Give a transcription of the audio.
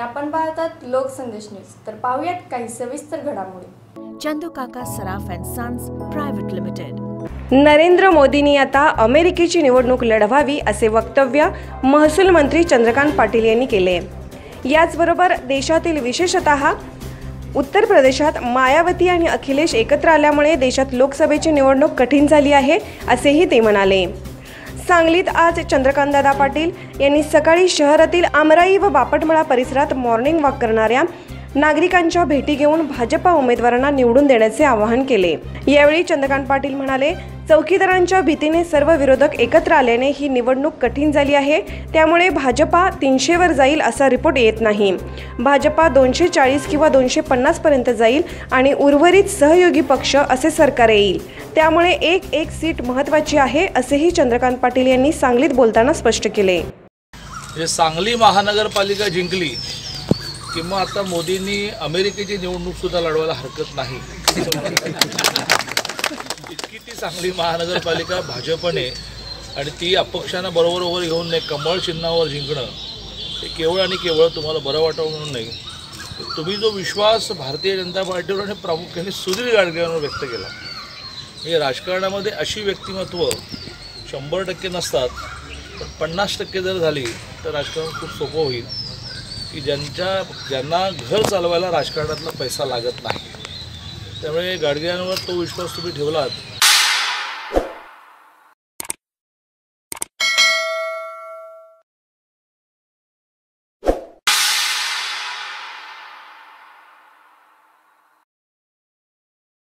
आपण पाहतात लोकसंदेश न्यूज. तर पाहूयात काही सविस्तर घडामोडी. Chandu Kaka Saraf and Sons Private Limited. Narendra मोदींनी आता अमेरिकेची निवडणूक लढवावी असे वक्तव्य महसूल मंत्री चंद्रकांत पाटील यांनी केले. याचबरोबर देशातील विशेषतः उत्तर प्रदेशात मायावती आणि अखिलेश एकत्र आल्यामुळे देशात लोकसभेची निवडणूक कठीण झाली आहे असेही ते म्हणाले. सांगलीत आज चंद्रकांतदादा पाटील यांनी सकाळी शहरातील आमराई व बापटमळा परिसरात मॉर्निंग वॉक करणाऱ्या नागरिकांच्या भेटी घेऊन भाजपा उमेदवारांना निवडून देण्याचे आवाहन केले. यावेळी चंद्रकांत पाटील म्हणाले चौकीदारांच्या भीतीने सर्व विरोधक एकत्र आल्याने ही निवडणूक कठीण झाली आहे. त्यामुळे भाजपा तीनशेवर जाईल असा रिपोर्ट येत नाही. भाजपा दोनशे चाळीस किंवा दोनशे पन्नासपर्यंत जाईल आणि उर्वरित सहयोगी पक्ष असे सरकार येईल. त्यामुळे एक एक सीट महत्त्वाची आहे असेही चंद्रकांत पाटील यांनी सांगलीत बोलताना स्पष्ट केले. सांगली महानगरपालिका जिंकली. किंवा आता मोदींनी अमेरिकेची निवडणूक सुद्धा लढवायला हरकत नाही. इतकी ती सांगली महानगरपालिका भाजपने आणि ती अपक्षांना बरोबर घेऊन नये कमळ चिन्हावर जिंकणं हे केवळ आणि केवळ तुम्हाला बरं वाटावं म्हणून नाही. तुम्ही जो विश्वास भारतीय जनता पार्टीवर आणि प्रामुख्याने सुधीर गाडगेंवर व्यक्त केला म्हणजे राजकारणामध्ये अशी व्यक्तिमत्व शंभर टक्के नसतात पण पन्नास टक्के जर झाली तर राजकारण खूप सोपं होईल. की ज्यांच्या ज्यांना घर चालवायला राजकारणातला पैसा लागत नाही. त्यामुळे गाडगियांवर तो विश्वास तुम्ही ठेवलात.